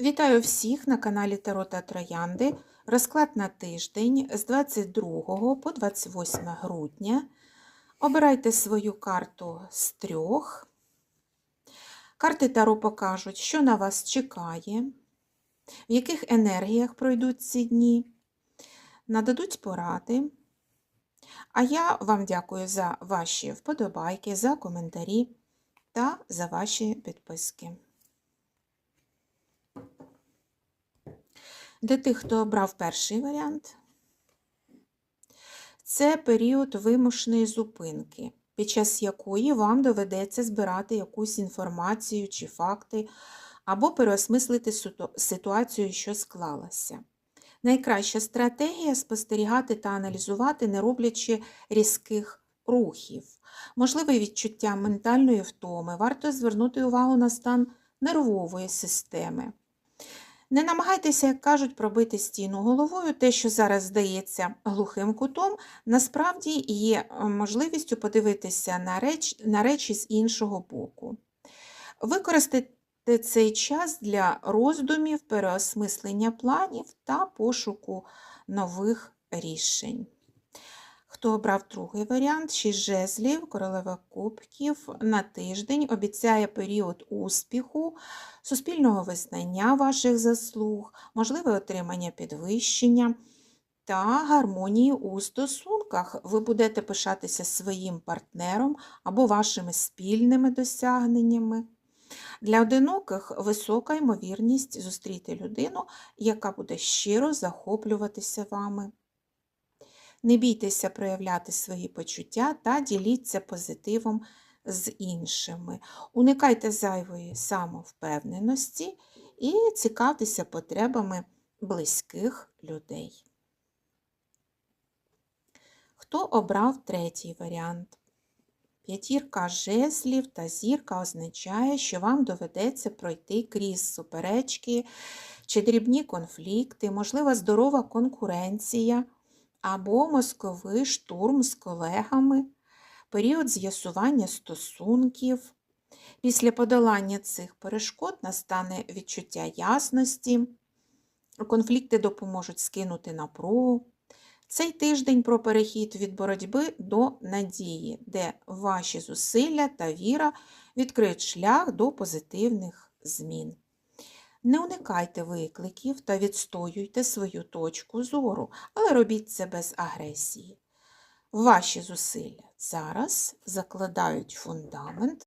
Вітаю всіх на каналі Таро та Троянди. Розклад на тиждень з 22 по 28 грудня. Обирайте свою карту з трьох. Карти Таро покажуть, що на вас чекає, в яких енергіях пройдуть ці дні, нададуть поради. А я вам дякую за ваші вподобайки, за коментарі та за ваші підписки. Для тих, хто обрав перший варіант, це період вимушеної зупинки, під час якої вам доведеться збирати якусь інформацію чи факти, або переосмислити ситуацію, що склалася. Найкраща стратегія спостерігати та аналізувати, не роблячи різких рухів. Можливе відчуття ментальної втоми, варто звернути увагу на стан нервової системи. Не намагайтеся, як кажуть, пробити стіну головою. Те, що зараз здається глухим кутом, насправді є можливістю подивитися на, реч, на речі з іншого боку. Використайте цей час для роздумів, переосмислення планів та пошуку нових рішень. Хто обрав другий варіант, 6 жезлів, королева кубків на тиждень обіцяє період успіху, суспільного визнання ваших заслуг, можливе отримання підвищення та гармонії у стосунках. Ви будете пишатися своїм партнером або вашими спільними досягненнями. Для одиноких висока ймовірність зустріти людину, яка буде щиро захоплюватися вами. Не бійтеся проявляти свої почуття та діліться позитивом з іншими. Уникайте зайвої самовпевненості і цікавтеся потребами близьких людей. Хто обрав третій варіант? П'ятірка жезлів та зірка означає, що вам доведеться пройти крізь суперечки чи дрібні конфлікти, можлива здорова конкуренція або мозковий штурм з колегами, період з'ясування стосунків. Після подолання цих перешкод настане відчуття ясності, конфлікти допоможуть скинути напругу. Цей тиждень про перехід від боротьби до надії, де ваші зусилля та віра відкриють шлях до позитивних змін. Не уникайте викликів та відстоюйте свою точку зору, але робіть це без агресії. Ваші зусилля зараз закладають фундамент